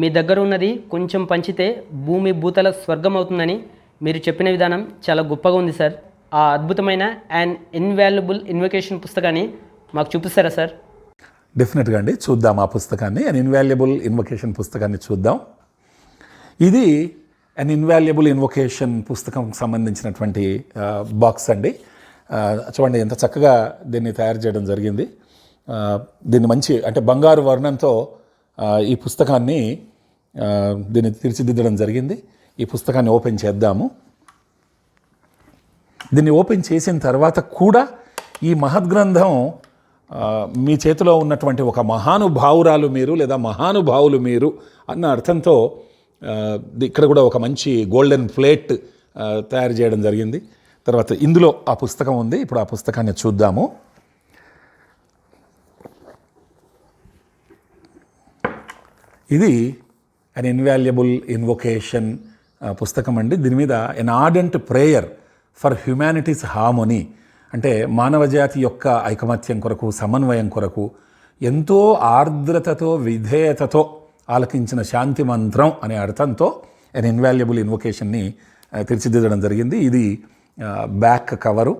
మీ దగ్గర ఉన్నది కొంచెం పంచితే భూమి భూతల స్వర్గం అవుతుందని మీరు చెప్పిన విధానం చాలా గొప్పగా ఉంది సార్. ఆ అద్భుతమైన అండ్ ఇన్వాల్యుబుల్ ఇన్వకేషన్ పుస్తకాన్ని మాకు చూపిస్తారా సార్? డెఫినెట్గా అండి. చూద్దాం ఆ పుస్తకాన్ని. అన్ ఇన్వాల్యుబుల్ ఇన్వకేషన్ పుస్తకాన్ని చూద్దాం. ఇది అన్ ఇన్వాల్యుబుల్ ఇన్వకేషన్ పుస్తకం సంబంధించినటువంటి బాక్స్ అండి. చూడండి ఎంత చక్కగా దీన్ని తయారు చేయడం జరిగింది. దీన్ని మంచి అంటే బంగారు వర్ణంతో ఈ పుస్తకాన్ని దీన్ని తీర్చిదిద్దడం జరిగింది. ఈ పుస్తకాన్ని ఓపెన్ చేద్దాము. దీన్ని ఓపెన్ చేసిన తర్వాత కూడా ఈ మహద్గ్రంథం మీ చేతిలో ఉన్నటువంటి ఒక మహానుభావురాలు మీరు లేదా మహానుభావులు మీరు అన్న అర్థంతో ఇక్కడ కూడా ఒక మంచి గోల్డెన్ ప్లేట్ తయారు చేయడం జరిగింది. తర్వాత ఇందులో ఆ పుస్తకం ఉంది. ఇప్పుడు ఆ పుస్తకాన్ని చూద్దాము. ఇది అన్ ఇన్వాల్యుబుల్ ఇన్వొకేషన్ పుస్తకం అండి. దీని మీద an ardent prayer for humanities harmony అంటే మానవజాతి యొక్క ఐకమత్యం కొరకు సమన్వయం కొరకు ఎంతో ఆర్ద్రతతో విధేయతతో ఆలకించిన శాంతి మంత్రం అనే అర్థంతో ఎన్ ఇన్వాల్యుబుల్ ఇన్వొకేషన్ని తీర్చిదిద్దడం జరిగింది. ఇది uh, బ్యాక్ కవరు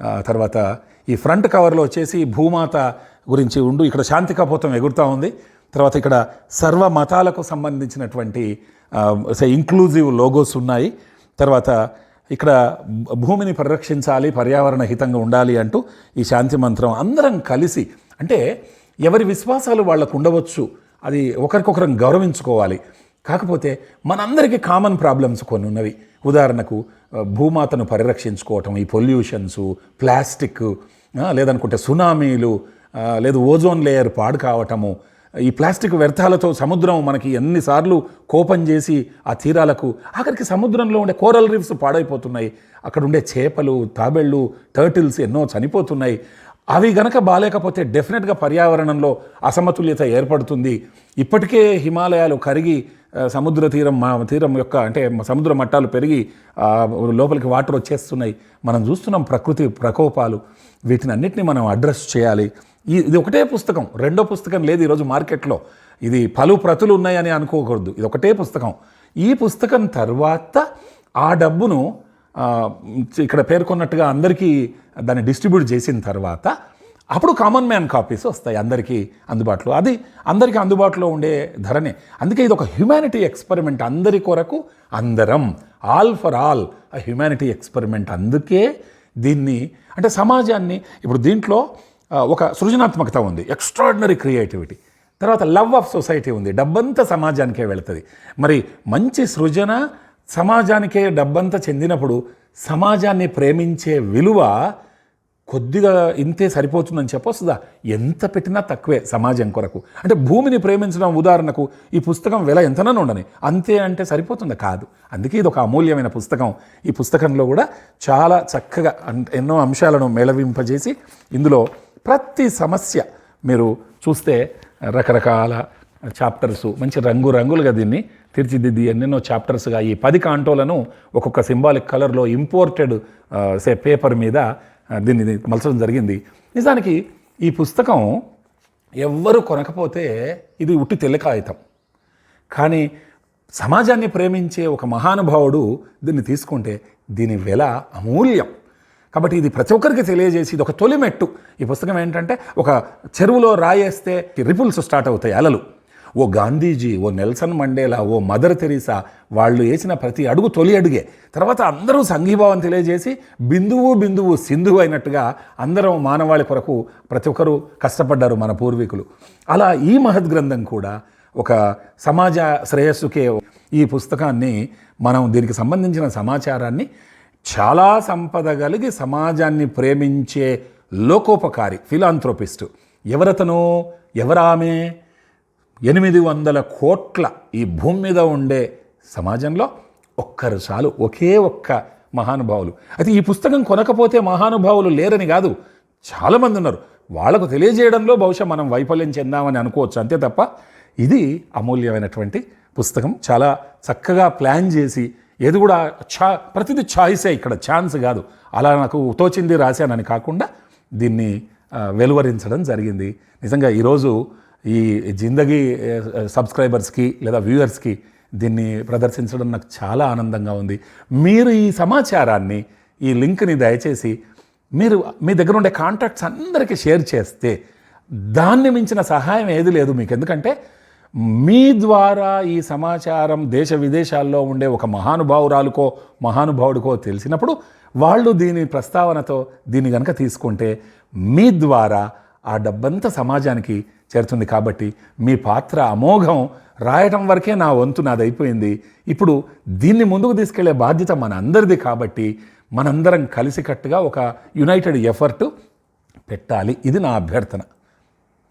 uh, తర్వాత ఈ ఫ్రంట్ కవర్లో వచ్చేసి భూమాత గురించి ఉండు ఇక్కడ శాంతి కపోతం ఎగురుతూ ఉంది. తర్వాత ఇక్కడ సర్వ మతాలకు సంబంధించినటువంటి ఇంక్లూజివ్ లోగోస్ ఉన్నాయి. తర్వాత ఇక్కడ భూమిని పరిరక్షించాలి పర్యావరణ హితంగా ఉండాలి అంటూ ఈ శాంతి మంత్రం అందరం కలిసి అంటే ఎవరి విశ్వాసాలు వాళ్ళకు ఉండవచ్చు అది ఒకరికొకరం గౌరవించుకోవాలి. కాకపోతే మనందరికీ కామన్ ప్రాబ్లమ్స్ కొన్ని ఉన్నవి. ఉదాహరణకు భూమాతను పరిరక్షించుకోవటం ఈ పొల్యూషన్స్ ప్లాస్టిక్ లేదనుకుంటే సునామీలు లేదు ఓజోన్ లేయర్ పాడు కావటము ఈ ప్లాస్టిక్ వ్యర్థాలతో సముద్రం మనకి ఎన్నిసార్లు కోపం చేసి ఆ తీరాలకు ఆఖరికి సముద్రంలో ఉండే కోరల్ రీఫ్స్ పాడైపోతున్నాయి. అక్కడ ఉండే చేపలు తాబెళ్ళు టర్టిల్స్ ఎన్నో చనిపోతున్నాయి. అవి గనక బాగాలేకపోతే డెఫినెట్గా పర్యావరణంలో అసమతుల్యత ఏర్పడుతుంది. ఇప్పటికే హిమాలయాలు కరిగి సముద్ర తీరం మా తీరం యొక్క అంటే సముద్ర మట్టాలు పెరిగి లోపలికి వాటర్ వచ్చేస్తున్నాయి. మనం చూస్తున్నాం ప్రకృతి ప్రకోపాలు. వీటిని అన్నిటిని మనం అడ్రస్ చేయాలి. ఇది ఒకటే పుస్తకం. రెండో పుస్తకం లేదు ఈరోజు మార్కెట్లో. ఇది పలు ప్రతులు ఉన్నాయని అనుకోకూడదు. ఇది ఒకటే పుస్తకం. ఈ పుస్తకం తర్వాత ఆ డబ్బును ఇక్కడ పేర్కొన్నట్టుగా అందరికీ దాన్ని డిస్ట్రిబ్యూట్ చేసిన తర్వాత అప్పుడు కామన్ మ్యాన్ కాపీస్ వస్తాయి అందరికీ అందుబాటులో. అది అందరికీ అందుబాటులో ఉండే ధరనే. అందుకే ఇది ఒక హ్యుమానిటీ ఎక్స్పెరిమెంట్ అందరి కొరకు అందరం. All for all humanity experiment అందుకే దీన్ని అంటే సమాజాన్ని ఇప్పుడు దీంట్లో ఒక సృజనాత్మకత ఉంది. ఎక్స్ట్రాడినరీ క్రియేటివిటీ తర్వాత లవ్ ఆఫ్ సొసైటీ ఉంది. డబ్బంతా సమాజానికే వెళుతుంది. మరి మంచి సృజన సమాజానికే డబ్బంతా చెందినప్పుడు సమాజాన్ని ప్రేమించే విలువ కొద్దిగా ఇంతే సరిపోతుందని చెప్పొస్తుందా? ఎంత పెట్టినా తక్కువే సమాజం కొరకు. అంటే భూమిని ప్రేమించడం ఉదాహరణకు ఈ పుస్తకం వెల ఎంతనో ఉండని. అంతే అంటే సరిపోతుందా? కాదు. అందుకే ఇది ఒక అమూల్యమైన పుస్తకం. ఈ పుస్తకంలో కూడా చాలా చక్కగా అన్- ఎన్నో అంశాలను మేళవింపజేసి ఇందులో ప్రతి సమస్య మీరు చూస్తే రకరకాల చాప్టర్స్ మంచి రంగు రంగులుగా దీన్ని తీర్చిదిద్ది ఎన్నెన్నో చాప్టర్స్గా ఈ పది కాంటోలను ఒక్కొక్క సింబాలిక్ కలర్లో ఇంపోర్టెడ్ సే పేపర్ మీద దీన్ని మలచడం జరిగింది. నిజానికి ఈ పుస్తకం ఎవ్వరు కొనకపోతే ఇది ఉట్టి తెల్ల కాగితం కానీ సమాజాన్ని ప్రేమించే ఒక మహానుభావుడు దీన్ని తీసుకుంటే దీని వెల అమూల్యం. కాబట్టి ఇది ప్రతి ఒక్కరికి తెలియజేసి ఇది ఒక తొలిమెట్టు. ఈ పుస్తకం ఏంటంటే ఒక చెరువులో రాయేస్తే రిపుల్స్ స్టార్ట్ అవుతాయి అలలు. ఓ గాంధీజీ ఓ నెల్సన్ మండేలా ఓ మదర్ తెరీసా వాళ్ళు వేసిన ప్రతి అడుగు తొలి అడుగే. తర్వాత అందరూ సంఘీభావం తెలియజేసి బిందువు బిందువు సింధువు అయినట్టుగా అందరం మానవాళి కొరకు ప్రతి ఒక్కరూ కష్టపడ్డారు మన పూర్వీకులు. అలా ఈ మహద్గ్రంథం కూడా ఒక సమాజ శ్రేయస్సుకే ఈ పుస్తకాన్ని మనం దీనికి సంబంధించిన సమాచారాన్ని చాలా సంపద కలిగి సమాజాన్ని ప్రేమించే లోకోపకారి ఫిలాంథ్రోపిస్టు. ఎవరతను? ఎవరామె? ఎనిమిది వందల కోట్ల ఈ భూమి మీద ఉండే సమాజంలో ఒక్కరు చాలు ఒకే ఒక్క మహానుభావులు. అయితే ఈ పుస్తకం కొనకపోతే మహానుభావులు లేరని కాదు చాలామంది ఉన్నారు. వాళ్ళకు తెలియజేయడంలో బహుశా మనం వైఫల్యం చెందామని అనుకోవచ్చు అంతే తప్ప ఇది అమూల్యమైనటువంటి పుస్తకం. చాలా చక్కగా ప్లాన్ చేసి ఏది కూడా ఛా ప్రతిదీ ఛాయిసే ఇక్కడ ఛాన్స్ కాదు. అలా నాకు తోచింది రాశానని కాకుండా దీన్ని వెలువరించడం జరిగింది. నిజంగా ఈరోజు ఈ జిందగీ సబ్స్క్రైబర్స్కి లేదా వ్యూవర్స్కి దీన్ని ప్రదర్శించడం నాకు చాలా ఆనందంగా ఉంది. మీరు ఈ సమాచారాన్ని ఈ లింక్ని దయచేసి మీరు మీ దగ్గర ఉండే కాంటాక్ట్స్ అందరికీ షేర్ చేస్తే దాన్ని మించిన సహాయం ఏది లేదు మీకు. ఎందుకంటే మీ ద్వారా ఈ సమాచారం దేశ విదేశాల్లో ఉండే ఒక మహానుభావురాలుకో మహానుభావుడికో తెలిసినప్పుడు వాళ్ళు దీని ప్రస్తావనతో దీన్ని కనుక తీసుకుంటే మీ ద్వారా ఆ డబ్బంతా సమాజానికి చేరుతుంది కాబట్టి మీ పాత్ర అమోఘం రాయటం వరకే నా వంతు నాది అయిపోయింది ఇప్పుడు దీన్ని ముందుకు తీసుకెళ్ళే బాధ్యత మన అందరిది కాబట్టి మనందరం కలిసికట్టుగా ఒక యునైటెడ్ ఎఫర్ట్ పెట్టాలి. ఇది నా అభ్యర్థన.